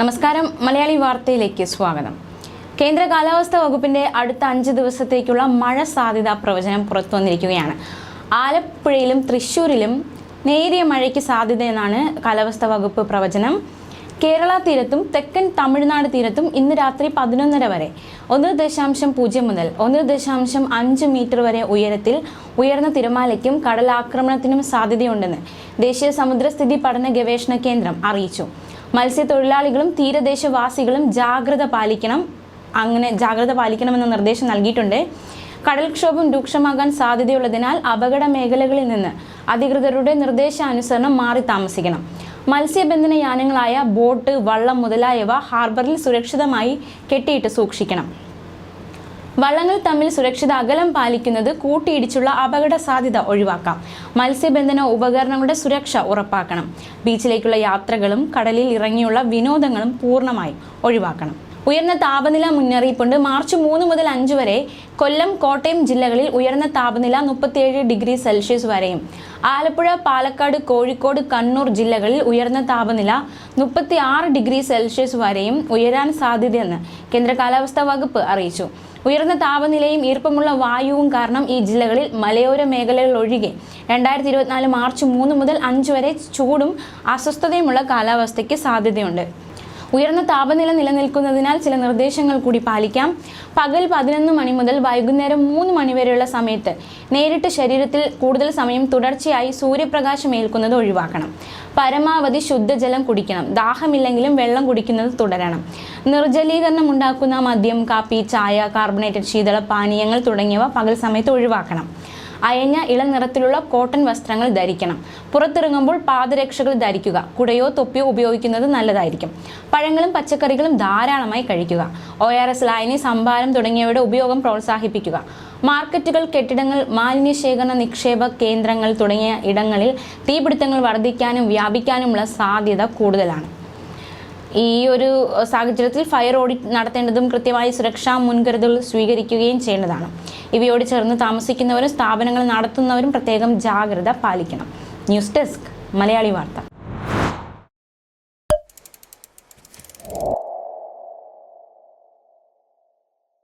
നമസ്കാരം. മലയാളി വാർത്തയിലേക്ക് സ്വാഗതം. കേന്ദ്ര കാലാവസ്ഥാ വകുപ്പിന്റെ അടുത്ത അഞ്ച് ദിവസത്തേക്കുള്ള മഴ സാധ്യതാ പ്രവചനം പുറത്തു വന്നിരിക്കുകയാണ്. ആലപ്പുഴയിലും തൃശ്ശൂരിലും നേരിയ മഴയ്ക്ക് സാധ്യതയെന്നാണ് കാലാവസ്ഥാ വകുപ്പ് പ്രവചനം. കേരള തീരത്തും തെക്കൻ തമിഴ്നാട് തീരത്തും ഇന്ന് രാത്രി പതിനൊന്നര വരെ ഒന്ന് ദശാംശം പൂജ്യം മുതൽ ഒന്ന് ദശാംശം അഞ്ച് മീറ്റർ വരെ ഉയരത്തിൽ ഉയർന്ന തിരമാലയ്ക്കും കടലാക്രമണത്തിനും സാധ്യതയുണ്ടെന്ന് ദേശീയ സമുദ്രസ്ഥിതി പഠന ഗവേഷണ കേന്ദ്രം അറിയിച്ചു. മത്സ്യത്തൊഴിലാളികളും തീരദേശവാസികളും ജാഗ്രത പാലിക്കണം. അങ്ങനെ ജാഗ്രത പാലിക്കണമെന്ന നിർദ്ദേശം നൽകിയിട്ടുണ്ട്. കടൽക്ഷോഭം രൂക്ഷമാകാൻ സാധ്യതയുള്ളതിനാൽ അപകട മേഖലകളിൽ നിന്ന് അധികൃതരുടെ നിർദ്ദേശാനുസരണം മാറി താമസിക്കണം. മത്സ്യബന്ധന യാനങ്ങളായ ബോട്ട് വള്ളം മുതലായവ ഹാർബറിൽ സുരക്ഷിതമായി കെട്ടിയിട്ട് സൂക്ഷിക്കണം. വള്ളങ്ങൾ തമ്മിൽ സുരക്ഷിത അകലം പാലിക്കുന്നത് കൂട്ടിയിടിച്ചുള്ള അപകട സാധ്യത ഒഴിവാക്കാം. മത്സ്യബന്ധന ഉപകരണങ്ങളുടെ സുരക്ഷ ഉറപ്പാക്കണം. ബീച്ചിലേക്കുള്ള യാത്രകളും കടലിൽ ഇറങ്ങിയുള്ള വിനോദങ്ങളും പൂർണമായും ഒഴിവാക്കണം. ഉയർന്ന താപനില മുന്നറിയിപ്പുണ്ട്. മാർച്ച് മൂന്ന് മുതൽ അഞ്ച് വരെ കൊല്ലം കോട്ടയം ജില്ലകളിൽ ഉയർന്ന താപനില മുപ്പത്തിയേഴ് ഡിഗ്രി സെൽഷ്യസ് വരെയും. ആലപ്പുഴ പാലക്കാട് കോഴിക്കോട് കണ്ണൂർ ജില്ലകളിൽ ഉയർന്ന താപനില മുപ്പത്തി ഡിഗ്രി സെൽഷ്യസ് വരെയും ഉയരാൻ സാധ്യതയെന്ന് കേന്ദ്ര കാലാവസ്ഥാ വകുപ്പ് അറിയിച്ചു. ഉയർന്ന താപനിലയും ഈർപ്പമുള്ള വായുവും കാരണം ഈ ജില്ലകളിൽ മലയോര മേഖലകൾ ഒഴികെ രണ്ടായിരത്തി ഇരുപത്തിനാല് മാർച്ച് മൂന്ന് മുതൽ അഞ്ച് വരെ ചൂടും അസ്വസ്ഥതയുമുള്ള കാലാവസ്ഥയ്ക്ക് സാധ്യതയുണ്ട്. ഉയർന്ന താപനില നിലനിൽക്കുന്നതിനാൽ ചില നിർദ്ദേശങ്ങൾ കൂടി പാലിക്കാം. പകൽ പതിനൊന്ന് മണി മുതൽ വൈകുന്നേരം മൂന്ന് മണി വരെയുള്ള സമയത്ത് നേരിട്ട് ശരീരത്തിൽ കൂടുതൽ സമയം തുടർച്ചയായി സൂര്യപ്രകാശം ഏൽക്കുന്നത് ഒഴിവാക്കണം. പരമാവധി ശുദ്ധജലം കുടിക്കണം. ദാഹമില്ലെങ്കിലും വെള്ളം കുടിക്കുന്നത് തുടരണം. നിർജലീകരണം ഉണ്ടാക്കുന്ന മദ്യം കാപ്പി ചായ കാർബണേറ്റഡ് ശീതള പാനീയങ്ങൾ തുടങ്ങിയവ പകൽ സമയത്ത് ഒഴിവാക്കണം. അയഞ്ഞ ഇളനിറത്തിലുള്ള കോട്ടൺ വസ്ത്രങ്ങൾ ധരിക്കണം. പുറത്തിറങ്ങുമ്പോൾ പാദരക്ഷകൾ ധരിക്കുക. കുടയോ തൊപ്പിയോ ഉപയോഗിക്കുന്നത് നല്ലതായിരിക്കും. പഴങ്ങളും പച്ചക്കറികളും ധാരാളമായി കഴിക്കുക. ഒ ആർ എസ് ലായനി സംഭാരം തുടങ്ങിയവയുടെ ഉപയോഗം പ്രോത്സാഹിപ്പിക്കുക. മാർക്കറ്റുകൾ കെട്ടിടങ്ങൾ മാലിന്യശേഖരണ നിക്ഷേപ കേന്ദ്രങ്ങൾ തുടങ്ങിയ ഇടങ്ങളിൽ തീപിടുത്തങ്ങൾ വർദ്ധിക്കാനും വ്യാപിക്കാനുമുള്ള സാധ്യത കൂടുതലാണ്. ഈ ഒരു സാഹചര്യത്തിൽ ഫയർ ഓഡിറ്റ് നടത്തേണ്ടതും കൃത്യമായി സുരക്ഷാ മുൻകരുതൽ സ്വീകരിക്കുകയും ചെയ്യേണ്ടതാണ്. ഇവയോട് ചേർന്ന് താമസിക്കുന്നവരും സ്ഥാപനങ്ങൾ നടത്തുന്നവരും പ്രത്യേകം ജാഗ്രത പാലിക്കണം. ന്യൂസ് ഡെസ്ക് മലയാളി വാർത്ത.